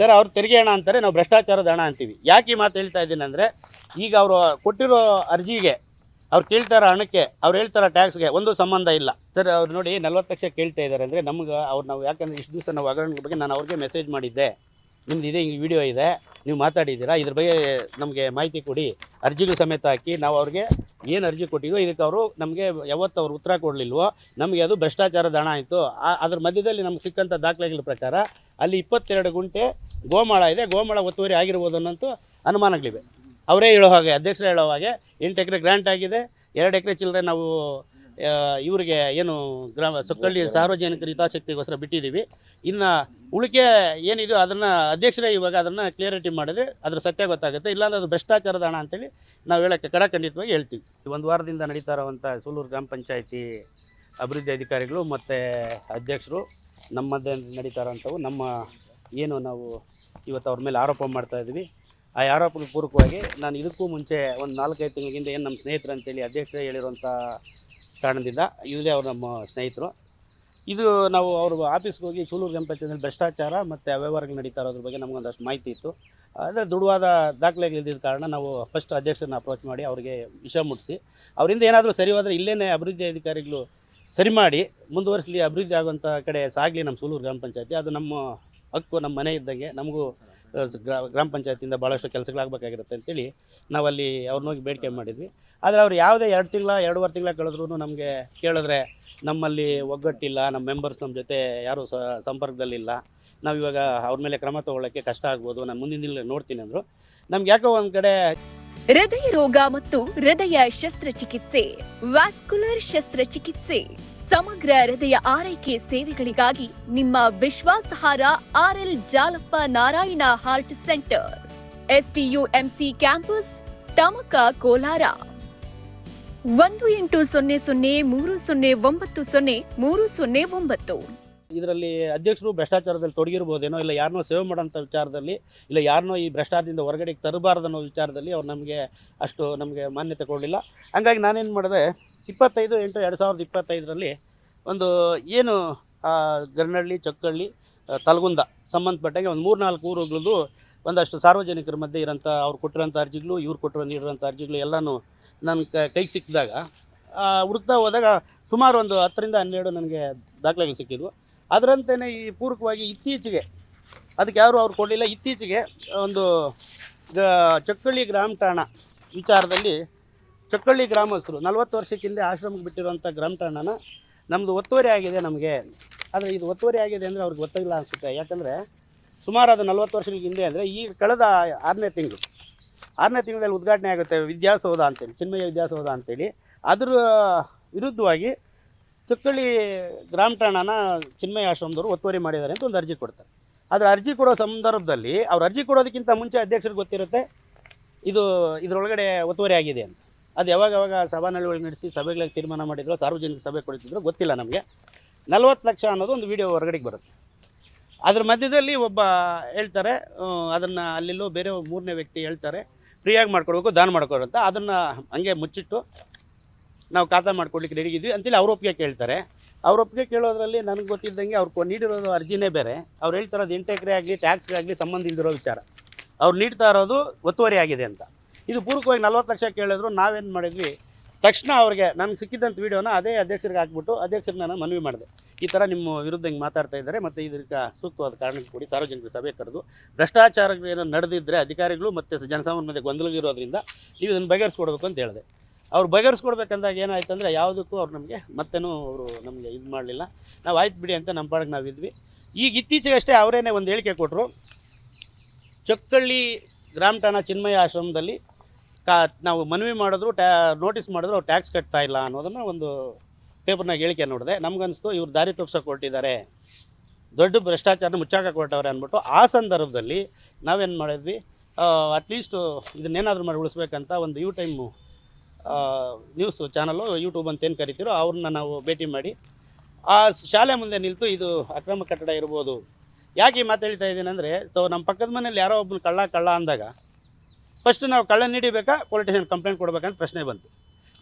Sir, ಅವ್ರು ತೆರಿಗೆ ಹಣ ಅಂತಾರೆ, ನಾವು ಭ್ರಷ್ಟಾಚಾರದ ಹಣ ಅಂತೀವಿ. ಯಾಕೆ ಈ ಮಾತು ಹೇಳ್ತಾ ಇದ್ದೀನಿ ಅಂದರೆ, ಈಗ ಅವರು ಕೊಟ್ಟಿರೋ ಅರ್ಜಿಗೆ, ಅವ್ರು ಕೇಳ್ತಾರ ಹಣಕ್ಕೆ, ಅವ್ರು ಹೇಳ್ತಾರ ಟ್ಯಾಕ್ಸ್ಗೆ ಒಂದು ಸಂಬಂಧ ಇಲ್ಲ. ಸರ್, ಅವ್ರು ನೋಡಿ ನಲ್ವತ್ತು ಲಕ್ಷ ಕೇಳ್ತಾ ಇದ್ದಾರೆ ಅಂದರೆ, ನಮ್ಗೆ ಅವ್ರು ನಾವು ಯಾಕಂದರೆ ಇಷ್ಟು ದಿವಸ ನಾವು ಹಗರಣ ಬಗ್ಗೆ ನಾನು ಅವ್ರಿಗೆ ಮೆಸೇಜ್ ಮಾಡಿದ್ದೆ. ನಿಮ್ದು ಇದೆ, ಹಿಂಗೆ ವಿಡಿಯೋ ಇದೆ, ನೀವು ಮಾತಾಡಿದ್ದೀರಾ, ಇದ್ರ ಬಗ್ಗೆ ನಮಗೆ ಮಾಹಿತಿ ಕೊಡಿ. ಅರ್ಜಿಗಳು ಸಮೇತ ಹಾಕಿ, ನಾವು ಅವ್ರಿಗೆ ಏನು ಅರ್ಜಿ ಕೊಟ್ಟಿದ್ವೋ, ಇದಕ್ಕೆ ಅವರು ನಮಗೆ ಯಾವತ್ತು ಅವ್ರು ಉತ್ತರ ಕೊಡಲಿಲ್ವೋ, ನಮಗೆ ಅದು ಭ್ರಷ್ಟಾಚಾರದ ಹಣ ಆಯಿತು. ಅದ್ರ ಮಧ್ಯದಲ್ಲಿ ನಮ್ಗೆ ಸಿಕ್ಕಂಥ ದಾಖಲೆಗಳ ಪ್ರಕಾರ, ಅಲ್ಲಿ ಇಪ್ಪತ್ತೆರಡು ಗುಂಟೆ ಗೋಮಾಳ ಇದೆ, ಗೋಮಾಳ ಒತ್ತುವರಿ ಆಗಿರ್ಬೋದು ಅನ್ನೋಂಥ ಅನುಮಾನಗಳಿವೆ. ಅವರೇ ಹೇಳೋ ಹಾಗೆ, ಅಧ್ಯಕ್ಷರೇ ಹೇಳೋ ಹಾಗೆ, ಎಂಟು ಎಕರೆ ಗ್ರ್ಯಾಂಟ್ ಆಗಿದೆ, ಎರಡು ಎಕರೆ ಚಿಲ್ಲರೆ ನಾವು ಇವರಿಗೆ ಏನು ಗ್ರಾಮ, ಸೊಕ್ಕಳ್ಳಿ ಸಾರ್ವಜನಿಕರ ಹಿತಾಸಕ್ತಿಗೋಸ್ಕರ ಬಿಟ್ಟಿದ್ದೀವಿ. ಇನ್ನು ಉಳಿಕೆ ಏನಿದೆಯೋ ಅದನ್ನು ಅಧ್ಯಕ್ಷರೇ ಇವಾಗ ಅದನ್ನು ಕ್ಲಿಯರಿಟಿ ಮಾಡಿದ್ರೆ ಅದ್ರ ಸತ್ಯ ಗೊತ್ತಾಗುತ್ತೆ. ಇಲ್ಲಾಂದ್ರೆ ಅದು ಭ್ರಷ್ಟಾಚಾರದ ಹಣ ಅಂತೇಳಿ ನಾವು ಹೇಳೋಕ್ಕೆ ಕಡಖಂಡಿತವಾಗಿ ಹೇಳ್ತೀವಿ. ಒಂದು ವಾರದಿಂದ ನಡೀತಾ ಇರುವಂಥ ಸೂಲೂರು ಗ್ರಾಮ ಪಂಚಾಯಿತಿ ಅಭಿವೃದ್ಧಿ ಅಧಿಕಾರಿಗಳು ಮತ್ತು ಅಧ್ಯಕ್ಷರು ನಮ್ಮ ನಡೀತಾ ಇರೋವಂಥವು ನಮ್ಮ ಏನು ನಾವು ಇವತ್ತು ಅವ್ರ ಮೇಲೆ ಆರೋಪ ಮಾಡ್ತಾ ಇದ್ದೀವಿ. ಆ ಆರೋಪಕ್ಕೆ ಪೂರಕವಾಗಿ ನಾನು ಇದಕ್ಕೂ ಮುಂಚೆ ಒಂದು ನಾಲ್ಕೈದು ತಿಂಗಳಿಂದ ಏನು ನಮ್ಮ ಸ್ನೇಹಿತರು ಅಂತೇಳಿ ಅಧ್ಯಕ್ಷರೇ ಹೇಳಿರುವಂಥ ಕಾರಣದಿಂದ ಇವರೇ ಅವ್ರು ನಮ್ಮ ಸ್ನೇಹಿತರು. ಇದು ನಾವು ಅವ್ರ ಆಫೀಸ್ಗೆ ಹೋಗಿ ಸೂಲೂರು ಗ್ರಾಮ ಭ್ರಷ್ಟಾಚಾರ ಮತ್ತು ಅವ್ಯವಹಾರಗಳು ನಡೀತಾ ಇರೋದ್ರ ಬಗ್ಗೆ ನಮಗೊಂದಷ್ಟು ಮಾಹಿತಿ ಇತ್ತು. ಆದರೆ ದೃಢವಾದ ದಾಖಲೆಗಳಿದ್ದ ಕಾರಣ ನಾವು ಫಸ್ಟ್ ಅಧ್ಯಕ್ಷರನ್ನ ಅಪ್ರೋಚ್ ಮಾಡಿ ಅವರಿಗೆ ವಿಷಯ ಮುಟ್ಟಿಸಿ. ಅವರಿಂದ ಏನಾದರೂ ಸರಿ ಹೋದರೆ ಇಲ್ಲೇ ಅಭಿವೃದ್ಧಿ ಅಧಿಕಾರಿಗಳು ಸರಿ ಮಾಡಿ ಮುಂದುವರಿಸಲಿ, ಅಭಿವೃದ್ಧಿ ಆಗುವಂಥ ಕಡೆ ಸಾಗಲಿ ನಮ್ಮ ಸೂಲೂರು ಗ್ರಾಮ ಪಂಚಾಯತಿ. ಅದು ನಮ್ಮ ಹಕ್ಕು ನಮ್ಮ ಮನೆ ಇದ್ದಂಗೆ ನಮಗೂ ಗ್ರಾಮ ಪಂಚಾಯತಿಯಿಂದ ಭಾಳಷ್ಟು ಕೆಲಸಗಳಾಗಬೇಕಾಗಿರುತ್ತೆ ಅಂತೇಳಿ ನಾವಲ್ಲಿ ಅವ್ರನ್ನ ಹೋಗಿ ಬೇಡಿಕೆ ಮಾಡಿದ್ವಿ. ಆದರೆ ಅವ್ರು ಯಾವುದೇ ಎರಡು ತಿಂಗಳ, ಎರಡೂವರೆ ತಿಂಗಳ ಕಳೆದ್ರೂ ನಮಗೆ ಕೇಳಿದ್ರೆ ನಮ್ಮಲ್ಲಿ ಒಗ್ಗಟ್ಟಿಲ್ಲ, ನಮ್ಮ ಮೆಂಬರ್ಸ್ ನಮ್ಮ ಜೊತೆ ಯಾರೂ ಸಂಪರ್ಕದಲ್ಲಿಲ್ಲ. ನಾವು ಇವಾಗ ಅವ್ರ ಮೇಲೆ ಕ್ರಮ ತಗೊಳ್ಳೋಕ್ಕೆ ಕಷ್ಟ ಆಗ್ಬೋದು, ನಾನು ಮುಂದಿನ ದಿನ ನೋಡ್ತೀನಿ ಅಂದರು. ನಮ್ಗೆ ಯಾಕೋ ಒಂದು ಕಡೆ ಹೃದಯ ರೋಗ ಮತ್ತು ಹೃದಯ ಶಸ್ತ್ರಚಿಕಿತ್ಸೆ ವ್ಯಾಸ್ಕುಲರ್ ಶಸ್ತ್ರಚಿಕಿತ್ಸೆ. ಸಮಗ್ರ ಹೃದಯ ಆರೈಕೆ ಸೇವೆಗಳಿಗಾಗಿ ನಿಮ್ಮ ವಿಶ್ವಾಸಹಾರ RL Jalappa Narayana heart centre. STUMC campus, Tamaka Kolar. ಒಂದು ಎಂಟು ಸೊನ್ನೆ ಸೊನ್ನೆ ಮೂರು ಸೊನ್ನೆ ಒಂಬತ್ತು ಸೊನ್ನೆ ಮೂರು ಸೊನ್ನೆ ಒಂಬತ್ತು. ಇದರಲ್ಲಿ ಅಧ್ಯಕ್ಷರು ಭ್ರಷ್ಟಾಚಾರದಲ್ಲಿ ತೊಡಗಿರ್ಬೋದೇನೋ ಇಲ್ಲ ಯಾರನ್ನೋ ಸೇವೆ ಮಾಡೋಂಥ ವಿಚಾರದಲ್ಲಿ ಇಲ್ಲ ಯಾರನ್ನೋ ಈ ಭ್ರಷ್ಟಾಚಾರದಿಂದ ಹೊರಗಡೆ ತರಬಾರ್ದು ಅನ್ನೋ ವಿಚಾರದಲ್ಲಿ ಅವ್ರು ನಮಗೆ ಅಷ್ಟು ನಮಗೆ ಮಾನ್ಯತೆ ಕೊಡಲಿಲ್ಲ. ಹಂಗಾಗಿ ನಾನೇನು ಮಾಡಿದೆ ಇಪ್ಪತ್ತೈದು ಎಂಟು ಎರಡು ಸಾವಿರದ ಇಪ್ಪತ್ತೈದರಲ್ಲಿ ಒಂದು ಏನು ಗರ್ನಹಳ್ಳಿ ಚಕ್ಕಳ್ಳಿ ತಲಗುಂದ ಸಂಬಂಧಪಟ್ಟಾಗೆ ಒಂದು ಮೂರು ನಾಲ್ಕು ಊರುಗಳದ್ದು ಒಂದಷ್ಟು ಸಾರ್ವಜನಿಕರ ಮಧ್ಯೆ ಇರೋಂಥ ಅವ್ರು ಕೊಟ್ಟಿರೋಂಥ ಅರ್ಜಿಗಳು, ಇವ್ರು ಕೊಟ್ಟಿರೋ ನೀಡಿರೋಂಥ ಅರ್ಜಿಗಳು ಎಲ್ಲನೂ ನನ್ನ ಕೈಗೆ ಸಿಕ್ಕಿದಾಗ ಹುಡುಕ್ತಾ ಹೋದಾಗ ಸುಮಾರು ಒಂದು ಹತ್ತರಿಂದ ಹನ್ನೆರಡು ನನಗೆ ದಾಖಲೆಗಳು ಸಿಕ್ಕಿದ್ವು. ಅದರಂತೆಯೇ ಈ ಪೂರಕವಾಗಿ ಇತ್ತೀಚೆಗೆ ಅದಕ್ಕೆ ಯಾರು ಅವ್ರು ಕೊಡಲಿಲ್ಲ. ಇತ್ತೀಚೆಗೆ ಒಂದು ಚೊಕ್ಕಳ್ಳಿ ಗ್ರಾಮ ಠಾಣ ವಿಚಾರದಲ್ಲಿ ಚೊಕ್ಕಳ್ಳಿ ಗ್ರಾಮಸ್ಥರು ನಲವತ್ತು ವರ್ಷಕ್ಕಿಂತ ಆಶ್ರಮಕ್ಕೆ ಬಿಟ್ಟಿರುವಂಥ ಗ್ರಾಮ ಠಾಣನ ನಮ್ಮದು ಒತ್ತುವರಿ ಆಗಿದೆ ನಮಗೆ. ಆದರೆ ಇದು ಒತ್ತುವರಿ ಆಗಿದೆ ಅಂದರೆ ಅವ್ರಿಗೆ ಗೊತ್ತಾಗಿಲ್ಲ ಅನಿಸುತ್ತೆ. ಯಾಕಂದರೆ ಸುಮಾರು ಅದು ನಲವತ್ತು ವರ್ಷಗಳ ಹಿಂದೆ ಅಂದರೆ ಈ ಕಳೆದ ಆರನೇ ತಿಂಗಳು, ಆರನೇ ತಿಂಗಳಲ್ಲಿ ಉದ್ಘಾಟನೆ ಆಗುತ್ತೆ ವಿದ್ಯಾಸೌಧ ಅಂತೇಳಿ, ಚಿನ್ಮಯ ವಿದ್ಯಾಸೌಧ ಅಂತೇಳಿ. ಅದರ ವಿರುದ್ಧವಾಗಿ ಚಕ್ಕಳ್ಳಿ ಗ್ರಾಮ ಠಾಣನ ಚಿನ್ಮಯ ಆಶ್ರಮದವರು ಒತ್ತುವರಿ ಮಾಡಿದ್ದಾರೆ ಅಂತ ಒಂದು ಅರ್ಜಿ ಕೊಡ್ತಾರೆ. ಆದರೆ ಅರ್ಜಿ ಕೊಡೋ ಸಂದರ್ಭದಲ್ಲಿ ಅವ್ರು ಅರ್ಜಿ ಕೊಡೋದಕ್ಕಿಂತ ಮುಂಚೆ ಅಧ್ಯಕ್ಷರಿಗೆ ಗೊತ್ತಿರುತ್ತೆ, ಇದು ಇದರೊಳಗಡೆ ಒತ್ತುವರಿ ಆಗಿದೆ ಅಂತ. ಅದು ಯಾವಾಗ ಯಾವಾಗ ಸಭಾನಳಿಗಳು ನಡೆಸಿ ಸಭೆಗಳಿಗೆ ತೀರ್ಮಾನ ಮಾಡಿದ್ರು ಸಾರ್ವಜನಿಕ ಸಭೆ ಕೊಡ್ತಿದ್ರು ಗೊತ್ತಿಲ್ಲ ನಮಗೆ. ನಲ್ವತ್ತು ಲಕ್ಷ ಅನ್ನೋದು ಒಂದು ವಿಡಿಯೋ ಹೊರಗಡೆಗೆ ಬರುತ್ತೆ. ಅದ್ರ ಮಧ್ಯದಲ್ಲಿ ಒಬ್ಬ ಹೇಳ್ತಾರೆ ಅದನ್ನು ಅಲ್ಲಿಲ್ಲೋ ಬೇರೆ ಮೂರನೇ ವ್ಯಕ್ತಿ ಹೇಳ್ತಾರೆ, ಫ್ರೀಯಾಗಿ ಮಾಡ್ಕೊಡ್ಬೇಕು, ದಾನ ಮಾಡ್ಕೊಡು ಅಂತ. ಅದನ್ನು ಹಂಗೆ ಮುಚ್ಚಿಟ್ಟು ನಾವು ಖಾತಾ ಮಾಡ್ಕೊಡ್ಲಿಕ್ಕೆ ರೆಡಿ ಇದ್ವಿ. ಅಂತೇಳಿ ಅವ್ರ ಒಪ್ಪಿಗೆ ಕೇಳ್ತಾರೆ. ಅವ್ರ ಒಪ್ಪಿಗೆ ಕೇಳೋದ್ರಲ್ಲಿ ನನಗೆ ಗೊತ್ತಿದ್ದಂಗೆ ಅವ್ರು ನೀಡಿರೋದು ಅರ್ಜಿನೇ ಬೇರೆ. ಅವ್ರು ಹೇಳ್ತಾರೋದು ಆಗಲಿ ಎಕರೆ ಆಗಲಿ ಟ್ಯಾಕ್ಸ್ಗಾಗಲಿ ಸಂಬಂಧ ಇಲ್ದಿರೋ ವಿಚಾರ. ಅವ್ರು ನೀಡ್ತಾ ಇರೋದು ಒತ್ತುವರಿ ಆಗಿದೆ ಅಂತ. ಇದು ಪೂರ್ವಕವಾಗಿ ನಲ್ವತ್ತು ಲಕ್ಷ ಕೇಳಿದ್ರು, ನಾವೇನು ಮಾಡಿದ್ವಿ? ತಕ್ಷಣ ಅವ್ರಿಗೆ ನಮ್ಗೆ ಸಿಕ್ಕಿದ್ದಂಥ ವೀಡಿಯೋನ ಅದೇ ಅಧ್ಯಕ್ಷರಿಗೆ ಹಾಕ್ಬಿಟ್ಟು ಅಧ್ಯಕ್ಷರಿಗೆ ನಾನು ಮನವಿ ಮಾಡಿದೆ. ಈ ಥರ ನಿಮ್ಮ ವಿರುದ್ಧ ಹಿಂಗೆ ಮಾತಾಡ್ತಾ ಇದ್ದಾರೆ ಮತ್ತು ಇದಕ್ಕೆ ಸೂಕ್ತವಾದ ಕಾರಣಕ್ಕೆ ಕೊಡಿ ಸಾರ್ವಜನಿಕ ಸಭೆ ಕರೆದು ಭ್ರಷ್ಟಾಚಾರಗಳೇನೋ ನಡೆದಿದ್ದರೆ ಅಧಿಕಾರಿಗಳು ಮತ್ತು ಜನಸಾಮಾನ್ಯ ಮಧ್ಯೆ ಗೊಂದಲಗಿರೋದ್ರಿಂದ ನೀವು ಇದನ್ನು ಬಗೆಹರಿಸ್ಕೊಡ್ಬೇಕು ಅಂತ ಹೇಳಿದೆ. ಅವ್ರು ಬಗೆಹರಿಸ್ಕೊಡ್ಬೇಕಂದಾಗ ಏನಾಯ್ತು ಅಂದರೆ ಯಾವುದಕ್ಕೂ ಅವ್ರು ನಮಗೆ ಮತ್ತೇನೂ ಅವರು ನಮಗೆ ಇದು ಮಾಡಲಿಲ್ಲ. ನಾವು ಆಯ್ತು ಬಿಡಿ ಅಂತ ನಮ್ಮ ನಾವು ಇದ್ವಿ. ಈಗ ಇತ್ತೀಚೆಗೆ ಅಷ್ಟೇ ಅವರೇನೆ ಒಂದು ಹೇಳಿಕೆ ಕೊಟ್ಟರು ಚೊಕ್ಕಳ್ಳಿ ಗ್ರಾಮ ಠಾಣಾ ಚಿನ್ಮಯ ಆಶ್ರಮದಲ್ಲಿ ಕಾ ನಾವು ಮನವಿ ಮಾಡಿದ್ರು ಟ್ಯಾ, ನೋಟಿಸ್ ಮಾಡಿದ್ರು ಅವ್ರು ಟ್ಯಾಕ್ಸ್ ಕಟ್ತಾ ಇಲ್ಲ ಅನ್ನೋದನ್ನು ಒಂದು ಪೇಪರ್ನಾಗ ಹೇಳಿಕೆ ನೋಡಿದೆ. ನಮ್ಗನ್ನಿಸ್ತು ಇವ್ರು ದಾರಿ ತಪ್ಪಿಸೋಕೆ ಕೊಟ್ಟಿದ್ದಾರೆ ದೊಡ್ಡ ಭ್ರಷ್ಟಾಚಾರ ಮುಚ್ಚಾಕ ಕೊಟ್ಟವ್ರೆ ಅಂದ್ಬಿಟ್ಟು ಆ ಸಂದರ್ಭದಲ್ಲಿ ನಾವೇನು ಮಾಡಿದ್ವಿ? ಅಟ್ಲೀಸ್ಟು ಇದನ್ನೇನಾದರೂ ಮಾಡಿ ಉಳಿಸ್ಬೇಕಂತ ಒಂದು U time news channel YouTube ಅಂತ ಏನು ಕರಿತೀರೋ ಅವ್ರನ್ನ ನಾವು ಭೇಟಿ ಮಾಡಿ. ಆ ಶಾಲೆ ಮುಂದೆ ನಿಲ್ತು ಇದು ಅಕ್ರಮ ಕಟ್ಟಡ ಇರ್ಬೋದು. ಯಾಕೆ ಈ ಮಾತು ಹೇಳ್ತಾ ಇದ್ದೀನಿ ಅಂದರೆ ನಮ್ಮ ಪಕ್ಕದ ಮನೇಲಿ ಯಾರೋ ಒಬ್ಬನ ಕಳ್ಳ ಕಳ್ಳ ಅಂದಾಗ ಫಸ್ಟ್ ನಾವು ಕಳ್ಳ ನೀಡಿಬೇಕಾ ಪೊಲಿಟಿಷಿಯನ್ ಕಂಪ್ಲೇಂಟ್ ಕೊಡಬೇಕಂತ ಪ್ರಶ್ನೆ ಬಂತು.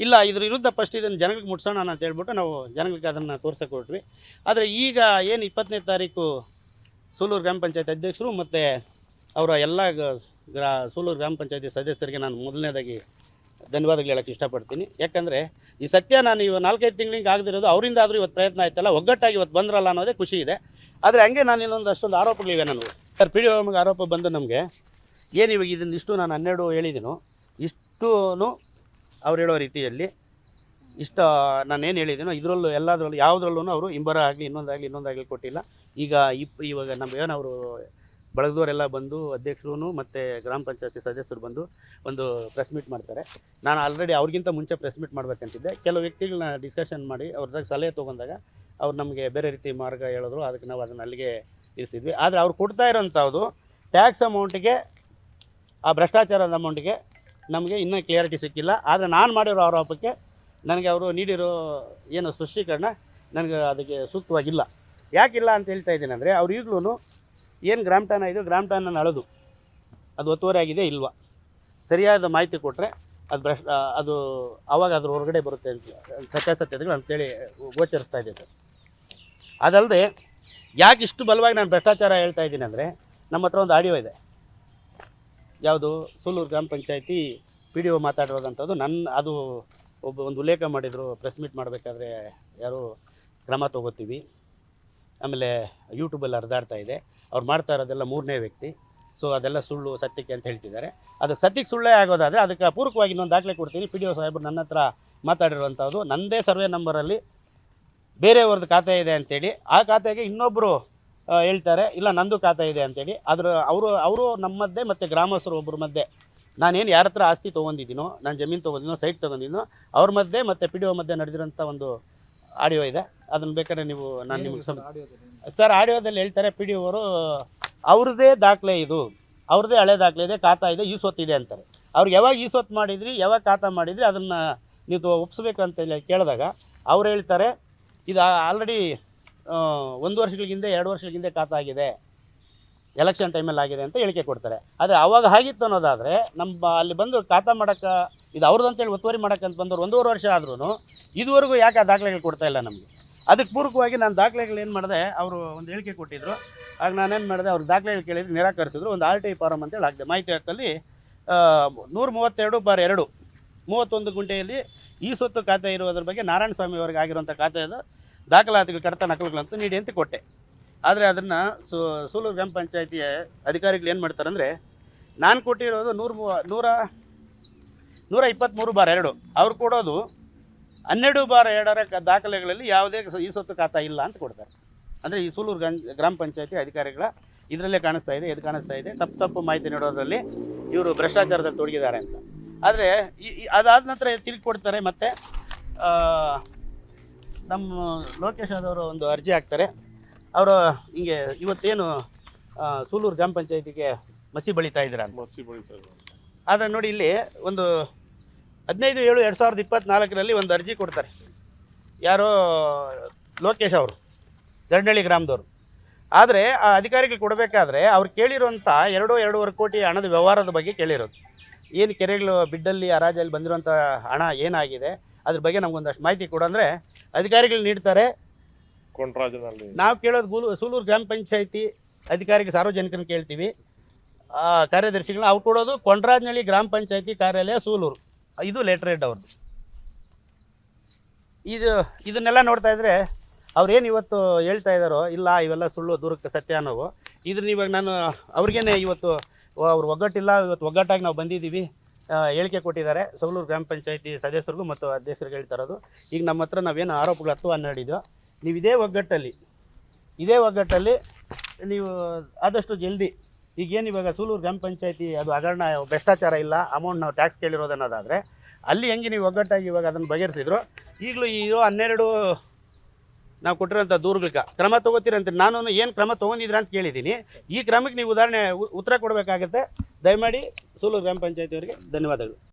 ಇಲ್ಲ, ಇದ್ರ ವಿರುದ್ಧ ಫಸ್ಟ್ ಇದನ್ನು ಜನಗಳಿಗೆ ಮುಟ್ಸೋಣ ಅಂತ ಹೇಳ್ಬಿಟ್ಟು ನಾವು ಜನಗಳಿಗೆ ಅದನ್ನು ತೋರ್ಸಕ್ಕೆ ಕೊಟ್ವಿ ಆದರೆ ಈಗ ಏನು ಇಪ್ಪತ್ತನೇ ತಾರೀಕು ಸೂಲೂರು ಗ್ರಾಮ ಪಂಚಾಯತ್ ಅಧ್ಯಕ್ಷರು ಮತ್ತು ಅವರ ಎಲ್ಲ ಗ್ರಾ, ಸೂಲೂರು ಗ್ರಾಮ ಪಂಚಾಯತಿ ಸದಸ್ಯರಿಗೆ ನಾನು ಮೊದಲನೇದಾಗಿ ಧನ್ಯವಾದಗಳು ಹೇಳಕ್ಕೆ ಇಷ್ಟಪಡ್ತೀನಿ. ಯಾಕಂದರೆ ಈ ಸತ್ಯ ನಾನು ಇವ ನಾಲ್ಕೈದು ತಿಂಗಳಿಗೆ ಆಗದಿರೋದು, ಅವರಿಂದ ಆದರೂ ಇವತ್ತು ಪ್ರಯತ್ನ ಆಯ್ತಲ್ಲ, ಒಗ್ಗಟ್ಟಾಗಿ ಇವತ್ತು ಬಂದ್ರಲ್ಲ ಅನ್ನೋದೇ ಖುಷಿ ಇದೆ. ಆದರೆ ಹಂಗೆ ನಾನು ಇನ್ನೊಂದು ಅಷ್ಟೊಂದು ಆರೋಪಗಳಿವೆ ನನಗೆ. ಸರ್ ಪಿ ಡಿ ಆರೋಪ ಬಂದು ನಮಗೆ ಏನು ಇವಾಗ ಇದನ್ನ ಇಷ್ಟು ನಾನು ಹನ್ನೆರಡು ಹೇಳಿದ್ದೀನೋ ಇಷ್ಟೂ ಅವ್ರು ಹೇಳೋ ರೀತಿಯಲ್ಲಿ ಇಷ್ಟ ನಾನೇನು ಹೇಳಿದ್ದೀನೋ ಇದರಲ್ಲೂ ಎಲ್ಲದರಲ್ಲೂ ಯಾವುದ್ರಲ್ಲೂ ಅವರು ಇಂಬರ ಆಗಲಿ, ಇನ್ನೊಂದಾಗಲಿ ಇನ್ನೊಂದಾಗಲಿ ಕೊಟ್ಟಿಲ್ಲ. ಈಗ ಇಪ್, ಇವಾಗ ನಮ್ಮ ಏನವರು ಬಳಗದವರೆಲ್ಲ ಬಂದು ಅಧ್ಯಕ್ಷರು ಮತ್ತು ಗ್ರಾಮ ಪಂಚಾಯತಿ ಸದಸ್ಯರು ಬಂದು ಒಂದು ಪ್ರೆಸ್ ಮೀಟ್ ಮಾಡ್ತಾರೆ. ನಾನು ಆಲ್ರೆಡಿ ಅವ್ರಿಗಿಂತ ಮುಂಚೆ ಪ್ರೆಸ್ ಮೀಟ್ ಮಾಡ್ಬೇಕಂತಿದ್ದೆ. ಕೆಲವು ವ್ಯಕ್ತಿಗಳನ್ನ ಡಿಸ್ಕಷನ್ ಮಾಡಿ ಅವ್ರದಾಗ ಸಲಹೆ ತೊಗೊಂಡಾಗ ಅವ್ರು ನಮಗೆ ಬೇರೆ ರೀತಿ ಮಾರ್ಗ ಹೇಳಿದ್ರು, ಅದಕ್ಕೆ ನಾವು ಅದನ್ನು ಅಲ್ಲಿಗೆ ಇರ್ತಿದ್ವಿ ಆದರೆ ಅವ್ರು ಕೊಡ್ತಾ ಇರೋಂಥದ್ದು ಟ್ಯಾಕ್ಸ್ ಅಮೌಂಟಿಗೆ ಆ ಭ್ರಷ್ಟಾಚಾರದ ಅಮೌಂಟ್ಗೆ ನಮಗೆ ಇನ್ನೂ ಕ್ಲಿಯಾರಿಟಿ ಸಿಕ್ಕಿಲ್ಲ. ಆದರೆ ನಾನು ಮಾಡಿರೋ ಆರೋಪಕ್ಕೆ ನನಗೆ ಅವರು ನೀಡಿರೋ ಏನು ಸ್ಪಷ್ಟೀಕರಣ ನನಗೆ ಅದಕ್ಕೆ ಸೂಕ್ತವಾಗಿಲ್ಲ. ಯಾಕಿಲ್ಲ ಅಂತ ಹೇಳ್ತಾ ಇದ್ದೀನಿ ಅಂದರೆ ಅವ್ರು ಈಗಲೂ ಏನು ಗ್ರಾಮ್ಟಾನ ಇದು ಇದೆ ಗ್ರಾಮ್ ಟಾನನ್ನು ಅಳೆದು. ಅದು ಒತ್ತುವರಿ ಆಗಿದೆ ಇಲ್ವಾ? ಸರಿಯಾದ ಮಾಹಿತಿ ಕೊಟ್ಟರೆ ಅದು ಭ್ರಷ್ಟ, ಅದು ಆವಾಗ ಅದ್ರ ಹೊರಗಡೆ ಬರುತ್ತೆ ಅಂತ ಸತ್ಯಾಸತ್ಯತೆಗಳು ಅಂತೇಳಿ ಗೋಚರಿಸ್ತಾ ಇದೆ ಸರ್. ಅದಲ್ಲದೆ ಯಾಕೆ ಇಷ್ಟು ಬಲವಾಗಿ ನಾನು ಭ್ರಷ್ಟಾಚಾರ ಹೇಳ್ತಾ ಇದ್ದೀನಿ ಅಂದರೆ ನಮ್ಮ ಹತ್ರ ಒಂದು ಆಡಿಯೋ ಇದೆ. ಯಾವುದು? ಸೂಲೂರು ಗ್ರಾಮ ಪಂಚಾಯತಿ ಪಿ ಡಿ ಒ ಮಾತಾಡಿರೋದಂಥದ್ದು ನನ್ನ, ಅದು ಒಬ್ಬ ಒಂದು ಉಲ್ಲೇಖ ಮಾಡಿದರು ಪ್ರೆಸ್ ಮೀಟ್ ಮಾಡಬೇಕಾದ್ರೆ ಯಾರು ಕ್ರಮ ತೊಗೋತೀವಿ. ಆಮೇಲೆ ಯೂಟ್ಯೂಬಲ್ಲಿ ಹರಿದಾಡ್ತಾ ಇದೆ. ಅವ್ರು ಮಾಡ್ತಾ ಇರೋದೆಲ್ಲ ಮೂರನೇ ವ್ಯಕ್ತಿ. ಸೊ ಅದೆಲ್ಲ ಸುಳ್ಳು, ಸತ್ಯಕ್ಕೆ ಅಂತ ಹೇಳ್ತಿದ್ದಾರೆ. ಅದಕ್ಕೆ ಸತ್ಯಕ್ಕೆ ಸುಳ್ಳೇ ಆಗೋದಾದರೆ ಅದಕ್ಕೆ ಪೂರಕವಾಗಿ ಇನ್ನೊಂದು ದಾಖಲೆ ಕೊಡ್ತೀನಿ. ಪಿ ಡಿ ಒ ಸಾಹೇಬರು ನನ್ನ ಹತ್ರ ಮಾತಾಡಿರುವಂಥದ್ದು ನನ್ನದೇ ಸರ್ವೆ ನಂಬರಲ್ಲಿ ಬೇರೆಯವ್ರದ್ದು ಖಾತೆ ಇದೆ ಅಂತೇಳಿ. ಆ ಖಾತೆಗೆ ಇನ್ನೊಬ್ಬರು ಹೇಳ್ತಾರೆ ಇಲ್ಲ ನಂದು ಖಾತೆ ಇದೆ ಅಂತೇಳಿ. ಅದ್ರ ಅವರು ಅವರು ನಮ್ಮದ್ದೆ ಮತ್ತು ಗ್ರಾಮಸ್ಥರು ಒಬ್ಬರ ಮಧ್ಯೆ. ನಾನೇನು ಯಾರ ಹತ್ರ ಆಸ್ತಿ ತೊಗೊಂಡಿದ್ದೀನೋ ನಾನು ಜಮೀನು ತೊಗೊಂಡಿನೋ ಸೈಟ್ ತೊಗೊಂಡಿನೋ ಅವ್ರ ಮಧ್ಯೆ ಮತ್ತು ಪಿ ಡಿ ಒ ಮಧ್ಯೆ ನಡೆದಿರೋಂಥ ಒಂದು ಆಡಿಯೋ ಇದೆ. ಅದನ್ನು ಬೇಕಾದ್ರೆ ನೀವು ನಾನು ನಿಮಗೆ ಸಮ ಸರ್ ಆಡಿಯೋದಲ್ಲಿ ಹೇಳ್ತಾರೆ ಪಿ ಡಿ ಅವರು ಅವ್ರದ್ದೇ ದಾಖಲೆ ಇದು ಅವ್ರದ್ದೇ ಹಳೆ ದಾಖಲೆ ಇದೆ ಖಾತಾ ಇದೆ ಈ ಸೊತ್ತಿದೆ ಅಂತಾರೆ. ಅವ್ರಿಗೆ ಯಾವಾಗ ಈ ಸೊತ್ತು ಮಾಡಿದ್ರಿ ಯಾವಾಗ ಖಾತಾ ಮಾಡಿದ್ರಿ ಅದನ್ನು ನೀವು ಒಪ್ಪಿಸ್ಬೇಕು ಒಪ್ಸ್ಬೇಕು ಅಂತ ಕೇಳಿದಾಗ ಅವ್ರು ಹೇಳ್ತಾರೆ ಇದು ಆಲ್ರೆಡಿ ಒಂದು ವರ್ಷಗಳ ಹಿಂದೆ, ಎರಡು ವರ್ಷಗಳ ಹಿಂದೆ ಖಾತಾ ಆಗಿದೆ ಎಲೆಕ್ಷನ್ ಟೈಮಲ್ಲಿ ಆಗಿದೆ ಅಂತ ಹೇಳಿಕೆ ಕೊಡ್ತಾರೆ. ಆದರೆ ಅವಾಗ ಆಗಿತ್ತು ಅನ್ನೋದಾದರೆ ನಮ್ಮ ಅಲ್ಲಿ ಬಂದು ಖಾತಾ ಮಾಡೋಕ್ಕೆ ಇದು ಅವ್ರದ್ದು ಅಂತೇಳಿ ಒತ್ತುವರಿ ಅಂತ ಬಂದವರು ಒಂದೂವರೆ ವರ್ಷ ಆದ್ರೂ ಇದುವರೆಗೂ ಯಾಕೆ ಆ ದಾಖಲೆಗಳು ಕೊಡ್ತಾ ಇಲ್ಲ ನಮಗೆ? ಅದಕ್ಕೆ ಪೂರಕವಾಗಿ ನಾನು ದಾಖಲೆಗಳು ಏನು ಮಾಡಿದೆ, ಅವರು ಒಂದು ಹೇಳಿಕೆ ಕೊಟ್ಟಿದ್ದರು ಆಗ ನಾನೇನು ಮಾಡಿದೆ, ಅವ್ರಿಗೆ ದಾಖಲೆಗಳು ಕೇಳಿದ್ರು ನಿರಾಕರಿಸಿದ್ರು. ಒಂದು ಆರ್ ಟಿ ಐ ಫಾರಮ್ ಅಂತೇಳಿ ಹಾಕಿದೆ. ಮಾಹಿತಿ ಹಕ್ಕಲ್ಲಿ ನೂರ ಮೂವತ್ತೆರಡು ಬಾರ್ ಎರಡು, ಮೂವತ್ತೊಂದು ಗುಂಟೆಯಲ್ಲಿ ಈ ಸೊತ್ತು ಖಾತೆ ಇರುವುದ್ರ ಬಗ್ಗೆ ನಾರಾಯಣ ಸ್ವಾಮಿ ಅವರಿಗೆ ಆಗಿರುವಂಥ ಖಾತೆಯದು ದಾಖಲಾತಿಗಳು, ಕಡತ ನಕಲುಗಳಂತೂ ನೀಡಿ ಅಂತ ಕೊಟ್ಟೆ. ಆದರೆ ಅದನ್ನು ಸು ಸೂಲೂರು ಗ್ರಾಮ ಪಂಚಾಯಿತಿಯ ಅಧಿಕಾರಿಗಳು ಏನು ಮಾಡ್ತಾರಂದರೆ ನಾನು ಕೊಟ್ಟಿರೋದು ನೂರ ಮೂವ, ನೂರ ನೂರ ಇಪ್ಪತ್ತ್ಮೂರು ಬಾರ್ ಎರಡು. ಅವ್ರು ಕೊಡೋದು ಹನ್ನೆರಡು ಬಾರ್ ಎರಡರ ದಾಖಲೆಗಳಲ್ಲಿ ಯಾವುದೇ ಈ ಸೊತ್ತು ಖಾತಾ ಇಲ್ಲ ಅಂತ ಕೊಡ್ತಾರೆ. ಅಂದರೆ ಈ ಸೂಲೂರು ಗ್ರಾಮ ಪಂಚಾಯಿತಿ ಅಧಿಕಾರಿಗಳ ಇದರಲ್ಲೇ ಕಾಣಿಸ್ತಾ ಇದೆ ಇದು ಕಾಣಿಸ್ತಾ ಇದೆ, ತಪ್ಪು ತಪ್ಪು ಮಾಹಿತಿ ನೀಡೋದರಲ್ಲಿ ಇವರು ಭ್ರಷ್ಟಾಚಾರದಲ್ಲಿ ತೊಡಗಿದ್ದಾರೆ ಅಂತ. ಆದರೆ ಅದಾದ ನಂತರ ತಿರುಗಿ ಕೊಡ್ತಾರೆ ಮತ್ತು ನಮ್ಮ ಲೋಕೇಶ್ ಅವರು ಒಂದು ಅರ್ಜಿ ಹಾಕ್ತಾರೆ. ಅವರು ಹಿಂಗೆ ಇವತ್ತೇನು ಸೂಲೂರು ಗ್ರಾಮ ಪಂಚಾಯತಿಗೆ ಮಸಿ ಬಳಿತಾ ಇದ್ದೀರಾ ಮಸಿ ಬಳಿತಾ ಆದರೆ ನೋಡಿ ಇಲ್ಲಿ ಒಂದು ಹದಿನೈದು ಏಳು ಎರಡು ಸಾವಿರದ ಇಪ್ಪತ್ತ್ನಾಲ್ಕರಲ್ಲಿ ಒಂದು ಅರ್ಜಿ ಕೊಡ್ತಾರೆ. ಯಾರೋ ಲೋಕೇಶ್ ಅವರು ಗರ್ನಳ್ಳಿ ಗ್ರಾಮದವರು. ಆದರೆ ಆ ಅಧಿಕಾರಿಗಳು ಕೊಡಬೇಕಾದ್ರೆ ಅವ್ರು ಕೇಳಿರುವಂಥ ಎರಡು ಎರಡೂವರೆ ಕೋಟಿ ಹಣದ ವ್ಯವಹಾರದ ಬಗ್ಗೆ ಕೇಳಿರೋದು. ಏನು ಕೆರೆಗಳು ಬಿಡ್ಡಲ್ಲಿ ಹರಾಜಲ್ಲಿ ಬಂದಿರುವಂಥ ಹಣ ಏನಾಗಿದೆ? ಅದ್ರ ಬಗ್ಗೆ ನಮ್ಗೊಂದಷ್ಟು ಮಾಹಿತಿ ಕೊಡು ಅಂದರೆ ಅಧಿಕಾರಿಗಳು ನೀಡ್ತಾರೆ. ಕೊಂಡ್ರಾಜನಲ್ಲಿ. ನಾವು ಕೇಳೋದು ಗೂಲು ಸೂಲೂರು ಗ್ರಾಮ ಪಂಚಾಯತಿ ಅಧಿಕಾರಿಗೆ ಸಾರ್ವಜನಿಕರನ್ನ ಕೇಳ್ತೀವಿ. ಆ, ಕಾರ್ಯದರ್ಶಿಗಳನ್ನ ಅವ್ರು ಕೊಡೋದು ಕೊಂಡ್ರಾಜ್ನಳ್ಳಿ ಗ್ರಾಮ ಪಂಚಾಯತಿ ಕಾರ್ಯಾಲಯ ಸೂಲೂರು. ಇದು ಲೆಟರ್ ಹೆಡ್ ಅವ್ರದ್ದು ಇದು ಇದನ್ನೆಲ್ಲ ನೋಡ್ತಾ ಇದ್ರೆ ಅವ್ರೇನು ಇವತ್ತು ಹೇಳ್ತಾ ಇದ್ದಾರೋ ಇಲ್ಲ ಇವೆಲ್ಲ ಸುಳ್ಳು ದೂರಕ್ಕೆ ಸತ್ಯ ಅನ್ನೋವು. ಇದನ್ನ ಇವಾಗ ನಾನು ಅವ್ರಿಗೇನೆ ಇವತ್ತು ಅವ್ರು ಒಗ್ಗಟ್ಟಿಲ್ಲ ಇವತ್ತು ಒಗ್ಗಟ್ಟಾಗಿ ನಾವು ಬಂದಿದ್ದೀವಿ. ಹೇಳಿಕೆ ಕೊಟ್ಟಿದ್ದಾರೆ. ಸೌಲೂರು ಗ್ರಾಮ ಪಂಚಾಯತಿ ಸದಸ್ಯರಿಗೂ ಮತ್ತು ಅಧ್ಯಕ್ಷರಿಗೆ ಹೇಳ್ತಾ ಇರೋದು. ಈಗ ನಮ್ಮ ಹತ್ರ ನಾವೇನು ಆರೋಪಗಳು ಹತ್ತು ಹನ್ನೆರಡಿದೆಯೋ ನೀವು ಇದೇ ಒಗ್ಗಟ್ಟಲ್ಲಿ ಇದೇ ಒಗ್ಗಟ್ಟಲ್ಲಿ ನೀವು ಆದಷ್ಟು ಜಲ್ದಿ ಈಗೇನು ಇವಾಗ ಸೂಲೂರು ಗ್ರಾಮ ಪಂಚಾಯತಿ ಅದು ಹಗರಣ ಭ್ರಷ್ಟಾಚಾರ ಇಲ್ಲ ಅಮೌಂಟ್ ನಾವು ಟ್ಯಾಕ್ಸ್ ಕೇಳಿರೋದು ಅನ್ನೋದಾದರೆ, ಅಲ್ಲಿ ಹೆಂಗೆ ನೀವು ಒಗ್ಗಟ್ಟಾಗಿ ಇವಾಗ ಅದನ್ನು ಬಗೆಹರಿಸಿದ್ರು? ಈಗಲೂ ಇರೋ ಹನ್ನೆರಡು ನಾವು ಕೊಟ್ಟಿರೋಂಥ ದೂರುಗಳಿಗೆ ಕ್ರಮ ತೊಗೋತೀರಂತ ನಾನು ಏನು ಕ್ರಮ ತೊಗೊಂಡಿದ್ರೆ ಅಂತ ಕೇಳಿದ್ದೀನಿ. ಈ ಕ್ರಮಕ್ಕೆ ನೀವು ಉದಾಹರಣೆ ಉತ್ತರ ಕೊಡಬೇಕಾಗತ್ತೆ. ದಯಮಾಡಿ ಸೂಲೂರು ಗ್ರಾಮ ಪಂಚಾಯತಿಯವರಿಗೆ ಧನ್ಯವಾದಗಳು.